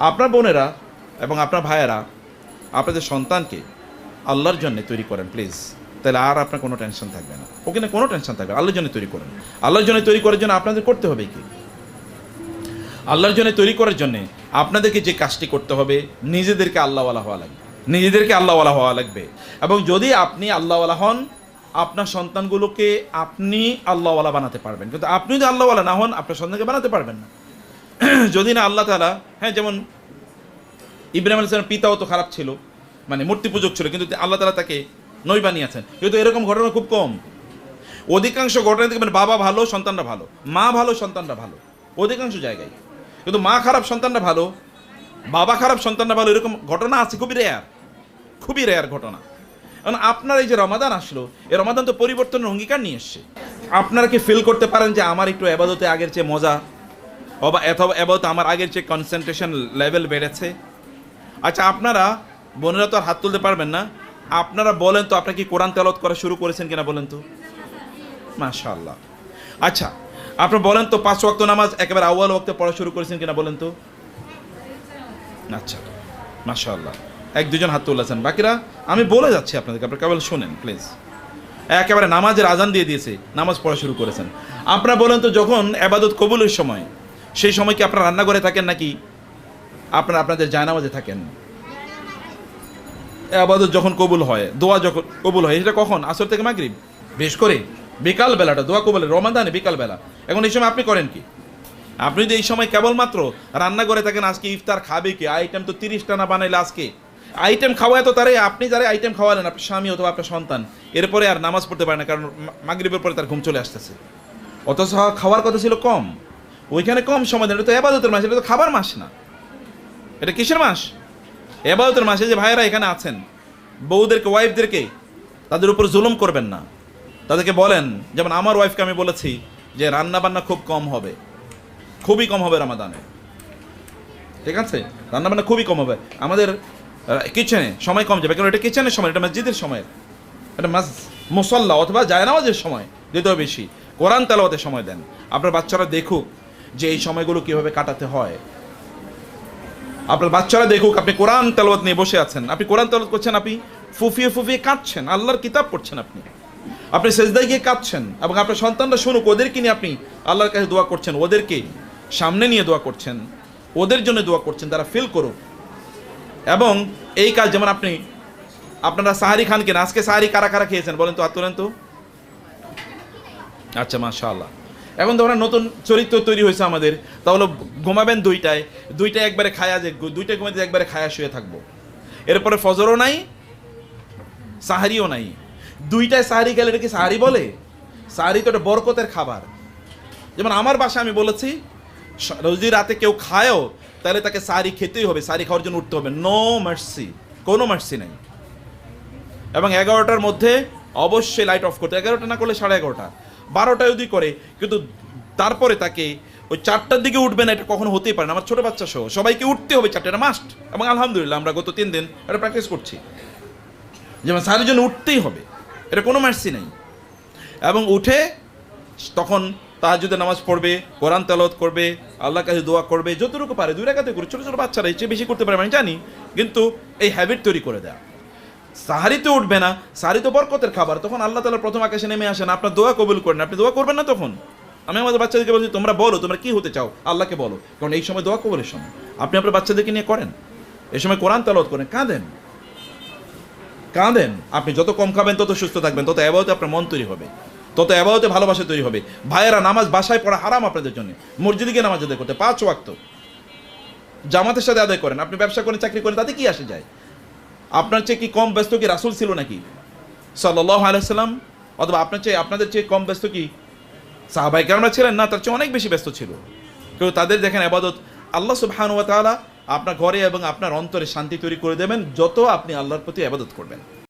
আপনার বোনেরা এবং আপনার ভাইয়েরা, আপনাদের সন্তানকে আল্লাহর জন্য তৈরি করেন প্লিজ তাহলে আর আপনার কোনো টেনশন থাকবে না। ওখানে কোনো টেনশন থাকবে। আল্লাহর জন্য তৈরি করেন। আল্লাহর জন্য তৈরি করার জন্য আপনাদের করতে হবে কি? আল্লাহর জন্য তৈরি করার জন্য আপনাদেরকে যে কাজটি করতে হবে, নিজেদেরকে আল্লাহওয়ালা হওয়া লাগবে। নিজেদেরকে আল্লাহওয়ালা হওয়া লাগবে। এবং যদি আপনি আল্লাহওয়ালা হন, আপনার সন্তানগুলোকে আপনি আল্লাহওয়ালা বানাতে পারবেন। কিন্তু আপনি যদি আল্লাহওয়ালা না হন, আপনার সন্তানকে বানাতে পারবেন না। যদি না আল্লাহ তালা হ্যাঁ যেমন ইব্রাহিম আলাইসলামের পিতাও তো খারাপ ছিল মানে মূর্তি পূজক ছিল, কিন্তু আল্লাহ তালা তাকে নই বানিয়েছেন। কিন্তু এরকম ঘটনা খুব কম। অধিকাংশ ঘটনা দেখবেন বাবা ভালো, সন্তানরা ভালো। মা ভালো, সন্তানরা ভালো। অধিকাংশ জায়গায়। কিন্তু মা খারাপ, সন্তানরা ভালো। বাবা খারাপ, সন্তানরা ভালো, এরকম ঘটনা আছে, খুবই রেয়ার খুবই রেয়ার ঘটনা। কারণ আপনার এই যে রমাদান আসলো, এই রমাদান তো পরিবর্তনের অঙ্গীকার নিয়ে এসছে। আপনারা কি ফিল করতে পারেন যে আমার একটু এবাদতে আগের চেয়ে মজা অবা অথবা এবাদতে আমার আগের চেয়ে কনসেন্ট্রেশন লেভেল বেড়েছে। আচ্ছা আপনারা বোনেরা তো আর হাত তুলতে পারবেন না। আপনারা বলেন তো, আপনারা কি কোরআন তেলত করা শুরু করেছেন কিনা বলেন তো? মাশাআল্লাহ। আচ্ছা আপনারা বলেন তো, পাঁচ ওয়াক্ত নামাজ একেবারে আউয়াল ওয়াক্তে পড়া শুরু করেছেন কিনা বলেন তো? আচ্ছা মাশাআল্লাহ। এক, দুজন হাত তুলেছেন। বাকিরা, আমি বলে যাচ্ছি আপনাদেরকে, আপনারা কেবল শোনেন প্লিজ একেবারে নামাজের আজান দিয়ে দিয়েছে, নামাজ পড়া শুরু করেছেন। আপনারা বলেন তো, যখন এবাদত কবুলের সময় সেই সময় কি আপনারা রান্না করে থাকেন নাকি? আপনারা আপনাদের জায়নামাজে থাকেন। আবাদত যখন কবুল হয়, দোয়া যখন কবুল হয়, এটা কখন? আসর থেকে মাগরিব? বেশ করে। বিকাল বেলাটা দোয়া কবুল রমাদানে বিকাল বেলা এখন এই সময় আপনি করেন কি? আপনি যদি এই সময় কেবলমাত্র রান্না করে থাকেন, আজকে ইফতার খাবে কি? আইটেম তো তিরিশটা না বানাইলে আজকে? আইটেম খাওয়া তো তারে, আপনি যারা আইটেম খাওয়ালেন আপনার স্বামী অথবা আপনার সন্তান, এরপরে আর নামাজ পড়তে পারে না, কারণ মাগরিবের পরে তার ঘুম চলে আসতেছে। অথচ খাওয়ার কথা ছিল কম। ওইখানে কম সময় দেন, এটা তো এবাদতের মাস, এটা তো খাবার মাস না। এটা কিসের মাস? এবাদতের মাসে যে ভাইয়েরা এখানে আছেন, বউদেরকে, ওয়াইফদেরকে, তাদের উপর জুলুম করবেন না। তাদেরকে বলেন, যেমন আমার ওয়াইফকে আমি বলেছি যে রান্না বান্না খুব কম হবে, খুবই কম হবে রামাদানে। ঠিক আছে? রান্না বান্না খুবই কম হবে। আমাদের কিচেনে সময় কম যাবে, কারণ এটা কিচেনের সময়, এটা মসজিদের সময়। এটা মাস, মুসল্লা অথবা জায়নামাজের সময় দিতেও বেশি। কোরআন তেলাওয়াতের সময় দেন। আপনার বাচ্চারা দেখুক যে এই সময়গুলো কীভাবে কাটাতে হয়। আপনার বাচ্চারা দেখুক, আপনি কোরআন তেলাওয়াত নিয়ে বসে আছেন। আপনি কোরআন তেলাওয়াত করছেন, আপনি ফুফিয়ে ফুফিয়ে কাঁদছেন, আল্লাহর কিতাব পড়ছেন আপনি। আপনি সেজদায় গিয়ে কাঁদছেন এবং আপনার সন্তানরা শুনুক, ওদেরকে নিয়ে আপনি আল্লাহর কাছে দোয়া করছেন, ওদেরকে সামনে নিয়ে দোয়া করছেন, ওদের জন্য দোয়া করছেন, তারা ফিল করুক। এবং এই কাজ যেমন আপনি, আপনারা সাহারি খান কিনা আজকে সাহারি কারা কারা খেয়েছেন বলেন তো, আর তো? আচ্ছা মাশাআল্লাহ। এখন তো আমরা নতুন চরিত্র তৈরি হয়েছে আমাদের। তাহলে ঘুমাবেন দুইটায় দুইটায় একবারে খায়া যে দুইটায় ঘুমাতে একবারে খায়া শুয়ে থাকব। এরপরে ফজরও নাই, সাহারিও নাই। দুইটায় সাহারি গেলে এটা কি সাহারি বলে? সাহারি তো এটা বরকতের খাবার। যেমন আমার বাসা আমি বলেছি যদি রাতে কেউ খায়ও, তাহলে তাকে সাহারি খেতেই হবে, সাহারি খাওয়ার জন্য উঠতে হবে। নো মার্সি কোনো মার্সি নাই। এবং এগারোটার মধ্যে অবশ্যই লাইট অফ করতে এগারোটা না করলে সাড়ে এগারোটা। বারোটা যদি করে, কিন্তু তারপরে তাকে ওই চারটার দিকে উঠবে না, এটা কখনো হতেই পারে না। আমার ছোটো বাচ্চা সহ, সবাইকে উঠতে হবে চারটা, এটা মাস্ট এবং আলহামদুলিল্লাহ, আমরা গত তিন দিন এটা প্র্যাকটিস করছি। যেমন সারের জন্য উঠতেই হবে, এটা কোনো মার্সি নেই। এবং উঠে তখন তাহাজুদে নামাজ পড়বে, কোরআন তেলাওয়াত করবে আল্লাহ কাছে দোয়া করবে, যতটুকু পারে, দুই রাখাতে করে। ছোটো ছোটো বাচ্চারা এর চেয়ে বেশি করতে পারে, আমি জানি, কিন্তু এই হ্যাবিট তৈরি করে দেয়। সাহারি তো উঠবে না সাহারি তো বরকতের খাবার, তখন আল্লাহ তালা প্রথম আকাশে নেমে আসেন, আপনার দোয়া কবুল করেন, আপনি দোয়া করবেন না তখন? আমি আমাদের বাচ্চাদেরকে বলছি, তোমরা বলো, তোমরা কি হতে চাও? আল্লাহকে বলো। কারণ এই সময় দোয়া কবুলের সময়। আপনি আপনার বাচ্চাদেরকে নিয়ে করেন। এই সময় কোরআন তালাত করেন। কাঁদেন। কাঁদেন। আপনি যত কম খাবেন, তত সুস্থ থাকবেন, তত অ্যাবাউতে আপনার মন তৈরি হবে। তত অ্যাবাউতে ভালোবাসা তৈরি হবে। ভাইয়েরা, নামাজ বাসায় পড়া হারাম আপনাদের জন্য। মসজিদে গিয়ে নামাজ আদায় করতে পাঁচ ওয়াক্ত। জামাতের সাথে আদায় করেন। আপনি ব্যবসা করেন, চাকরি করেন, তাতে কি আসে যায়? আপনার চেয়ে কি কম ব্যস্ত কি রাসুল ছিল নাকি? সাল্লাহ আলাইসাল্লাম অথবা আপনার চেয়ে, আপনাদের চেয়ে কম ব্যস্ত কি? সাহাবাই কেমন ছিলেন না, তার চেয়ে অনেক বেশি ব্যস্ত ছিল। কেউ তাদের দেখেন আবাদত, আল্লাহ সুবাহানুয়া তালা আপনার ঘরে এবং আপনার অন্তরে শান্তি তৈরি করে দেবেন, যত আপনি আল্লাহর প্রতি আবাদত করবেন।